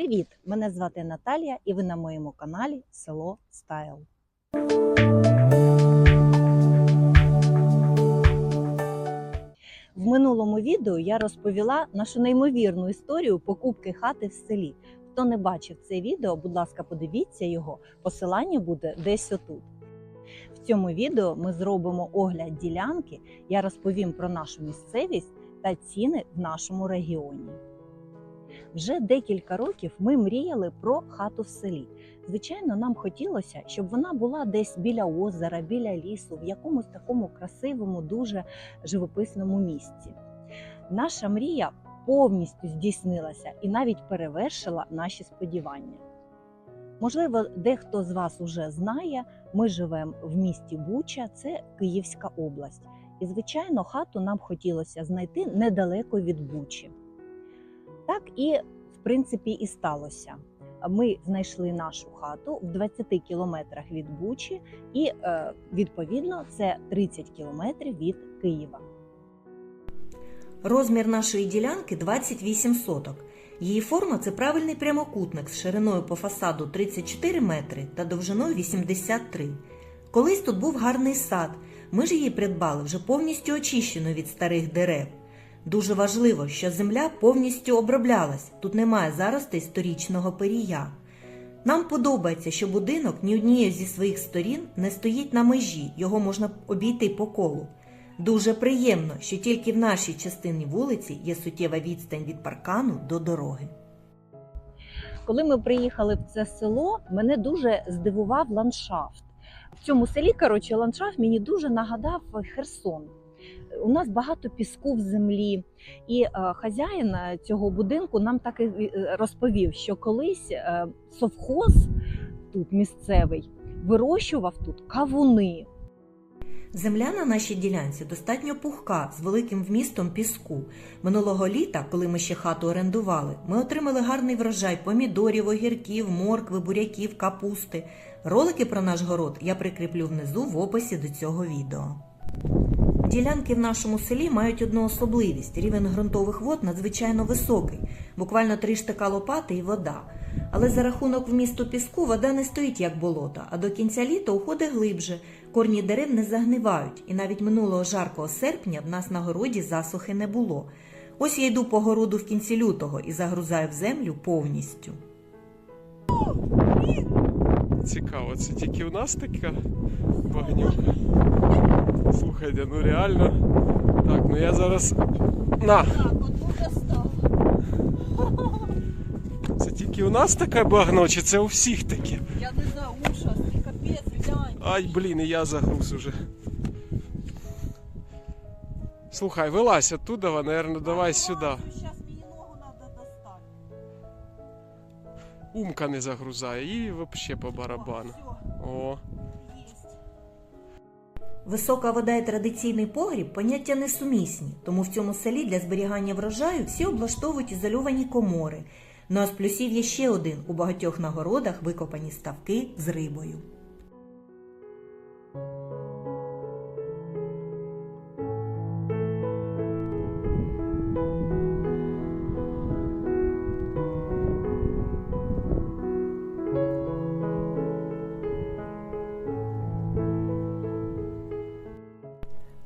Привіт! Мене звати Наталія і ви на моєму каналі Село Стайл. В минулому відео я розповіла нашу неймовірну історію покупки хати в селі. Хто не бачив це відео, будь ласка, подивіться його. Посилання буде десь отут. В цьому відео ми зробимо огляд ділянки. Я розповім про нашу місцевість та ціни в нашому регіоні. Вже декілька років ми мріяли про хату в селі. Звичайно, нам хотілося, щоб вона була десь біля озера, біля лісу, в якомусь такому красивому, дуже живописному місці. Наша мрія повністю здійснилася і навіть перевершила наші сподівання. Можливо, дехто з вас уже знає, ми живемо в місті Буча, це Київська область. І, звичайно, хату нам хотілося знайти недалеко від Бучі. Так і в принципі і сталося. Ми знайшли нашу хату в 20 кілометрах від Бучі, і е, відповідно це 30 кілометрів від Києва. Розмір нашої ділянки 28 соток. Її форма це правильний прямокутник з шириною по фасаду 34 метри та довжиною 83. Колись тут був гарний сад. Ми ж її придбали вже повністю очищену від старих дерев. Дуже важливо, що земля повністю оброблялась, тут немає заростей сторічного перія. Нам подобається, що будинок ні однією зі своїх сторін не стоїть на межі, його можна обійти по колу. Дуже приємно, що тільки в нашій частині вулиці є суттєва відстань від паркану до дороги. Коли ми приїхали в це село, мене дуже здивував ландшафт. В цьому селі, коротше, ландшафт мені дуже нагадав Херсон. У нас багато піску в землі, і е, хазяїн е, цього будинку нам так і е, розповів, що колись совхоз тут місцевий вирощував тут кавуни. Земля на нашій ділянці достатньо пухка з великим вмістом піску. Минулого літа, коли ми ще хату орендували, ми отримали гарний врожай помідорів, огірків, моркви, буряків, капусти. Ролики про наш город я прикріплю внизу в описі до цього відео. Ділянки в нашому селі мають одну особливість: рівень ґрунтових вод надзвичайно високий, буквально три штика лопати і вода. Але за рахунок вмісту піску вода не стоїть як болото, а до кінця літа уходить глибше, корні дерев не загнивають, і навіть минулого жаркого серпня в нас на городі засухи не було. Ось я йду по городу в кінці лютого і загрузаю в землю повністю. Цікаво, це тільки у нас така багнюка. Слухайте, ну реально. Так, ну я зараз. На! Це тільки у нас таке багно, чи це у всіх таке? Я не знаю, ужас, капець, глянь. Ай, блін, і я загруз уже. Слухай, вилазь оттуда, наверное, давай сюди. Умка не загрузає і взагалі по барабану. О. Висока вода і традиційний погріб поняття несумісні, тому в цьому селі для зберігання врожаю всі облаштовують ізольовані комори. Ну а з плюсів є ще один у багатьох нагородах викопані ставки з рибою.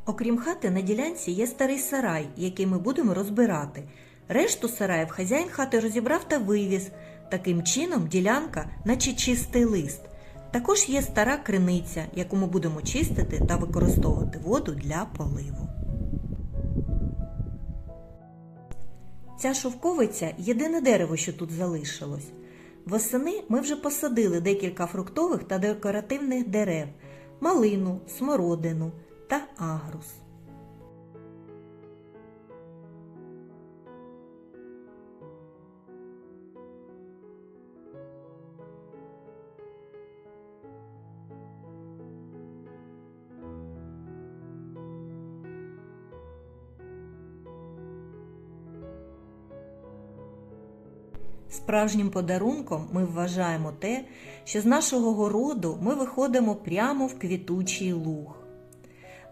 Окрім хати, на ділянці є старий сарай, який ми будемо розбирати. Решту сараїв хазяїн хати розібрав та вивіз. Таким чином, ділянка, наче чистий лист. Також є стара криниця, яку ми будемо чистити та використовувати воду для поливу. Ця шовковиця єдине дерево, що тут залишилось. Восени ми вже посадили декілька фруктових та декоративних дерев малину, смородину та агрус. Справжнім подарунком ми вважаємо те, що з нашого городу ми виходимо прямо в квітучий луг.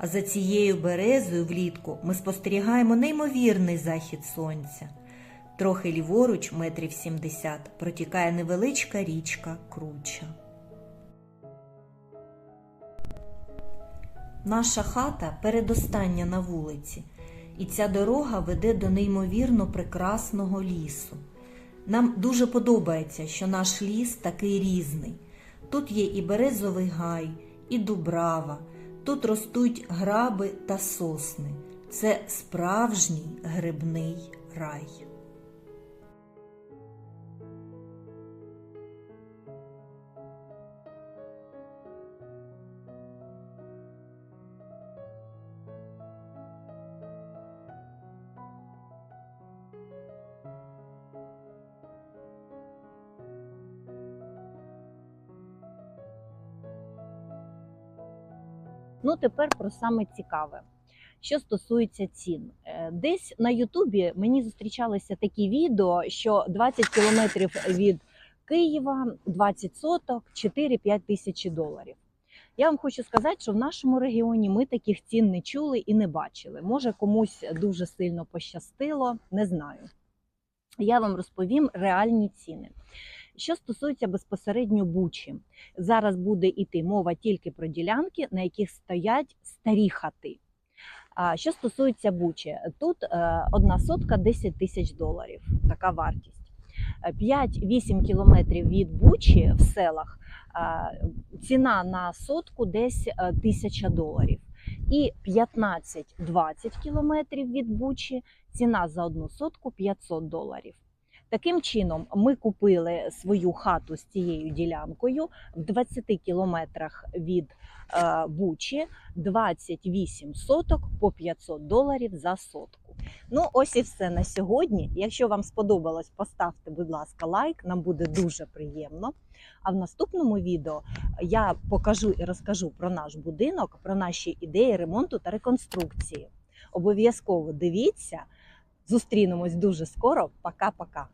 А за цією березою влітку ми спостерігаємо неймовірний захід сонця. Трохи ліворуч, метрів 70, протікає невеличка річка Круча. Наша хата передостання на вулиці, і ця дорога веде до неймовірно прекрасного лісу. Нам дуже подобається, що наш ліс такий різний. Тут є і березовий гай, і дубрава, тут ростуть граби та сосни. Це справжній грибний рай. Ну, тепер про саме цікаве. Що стосується цін, Е, десь на Ютубі мені зустрічалися такі відео, що 20 кілометрів від Києва, 20 соток, 4-5 тисячі доларів. Я вам хочу сказати, що в нашому регіоні ми таких цін не чули і не бачили. Може, комусь дуже сильно пощастило, не знаю. Я вам розповім реальні ціни. Що стосується безпосередньо бучі, зараз буде йти мова тільки про ділянки, на яких стоять старі хати. А що стосується бучі, тут е, одна сотка 10 тисяч доларів, така вартість. Е, 5-8 кілометрів від бучі в селах ціна на сотку десь е, тисяча доларів. І 15-20 кілометрів від бучі ціна за одну сотку 500 доларів. Таким чином, ми купили свою хату з цією ділянкою в 20 кілометрах від е, Бучі, 28 соток по 500 доларів за сотку. Ну, ось і все на сьогодні. Якщо вам сподобалось, поставте, будь ласка, лайк, нам буде дуже приємно. А в наступному відео я покажу і розкажу про наш будинок, про наші ідеї ремонту та реконструкції. Обов'язково дивіться. Зустрінемось дуже скоро. Пока-пока.